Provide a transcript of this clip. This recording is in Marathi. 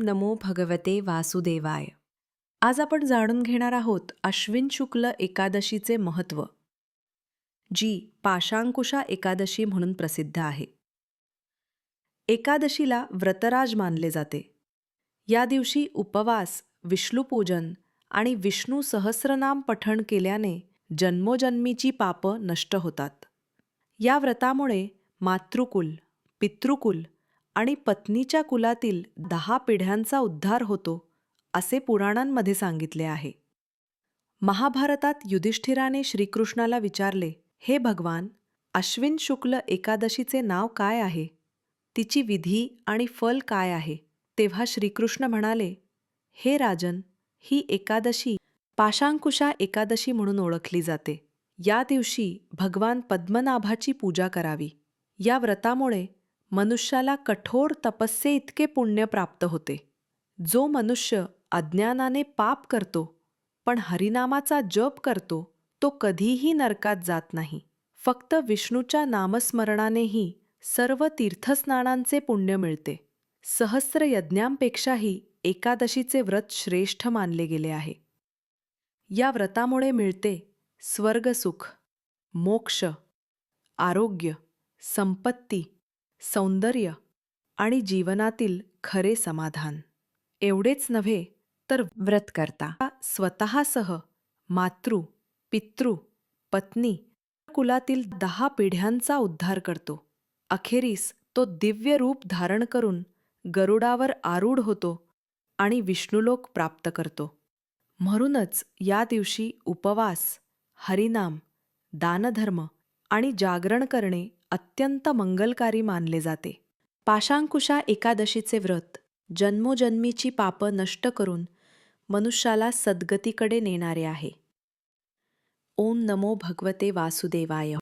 ओम नमो भगवते वासुदेवाय. आज आपण जाणून घेणार आहोत अश्विन शुक्ल एकादशीचे महत्त्व जी पाशांकुशा एकादशी म्हणून प्रसिद्ध आहे. एकादशीला व्रतराज मानले जाते. या दिवशी उपवास विष्णुपूजन आणि विष्णू सहस्रनाम पठण केल्याने जन्मोजन्मीची पापं नष्ट होतात. या व्रतामुळे मातृकुल पितृकुल आणि पत्नीच्या कुलातील दहा पिढ्यांचा उद्धार होतो असे पुराणांमध्ये सांगितले आहे. महाभारतात युधिष्ठिराने श्रीकृष्णाला विचारले हे भगवान अश्विन शुक्ल एकादशीचे नाव काय आहे? तिची विधी आणि फल काय आहे? तेव्हा श्रीकृष्ण म्हणाले हे राजन ही एकादशी पाशांकुशा एकादशी म्हणून ओळखली जाते. या दिवशी भगवान पद्मनाभाची पूजा करावी. या व्रतामुळे मनुष्याला कठोर तपस्ये इतके पुण्य प्राप्त होते. जो मनुष्य अज्ञानाने पाप करतो पण हरिनामाचा जप करतो तो कधीही नरकात जात नाही. फक्त विष्णूच्या नामस्मरणानेही सर्व तीर्थस्नानांचे पुण्य मिळते. सहस्र यज्ञांपेक्षाही एकादशीचे व्रत श्रेष्ठ मानले गेले आहे. या व्रतामुळे मिळते स्वर्गसुख मोक्ष आरोग्य संपत्ती सौंदर्य आणि जीवनातील खरे समाधान. एवढेच नव्हे तर व्रत करता स्वतःसह मातृ पितृ पत्नी कुलातील दहा पिढ्यांचा उद्धार करतो. अखेरीस तो दिव्य रूप धारण करून गरुडावर आरूढ होतो आणि विष्णुलोक प्राप्त करतो. म्हणूनच या दिवशी उपवास हरिनाम दानधर्म आणि जागरण करणे अत्यंत मंगलकारी मानले जाते. पाशांकुशा एकादशीचे व्रत जन्मोजन्मीची पापं नष्ट करून मनुष्याला सद्गतीकडे नेणारे आहे. ओम नमो भगवते वासुदेवाय.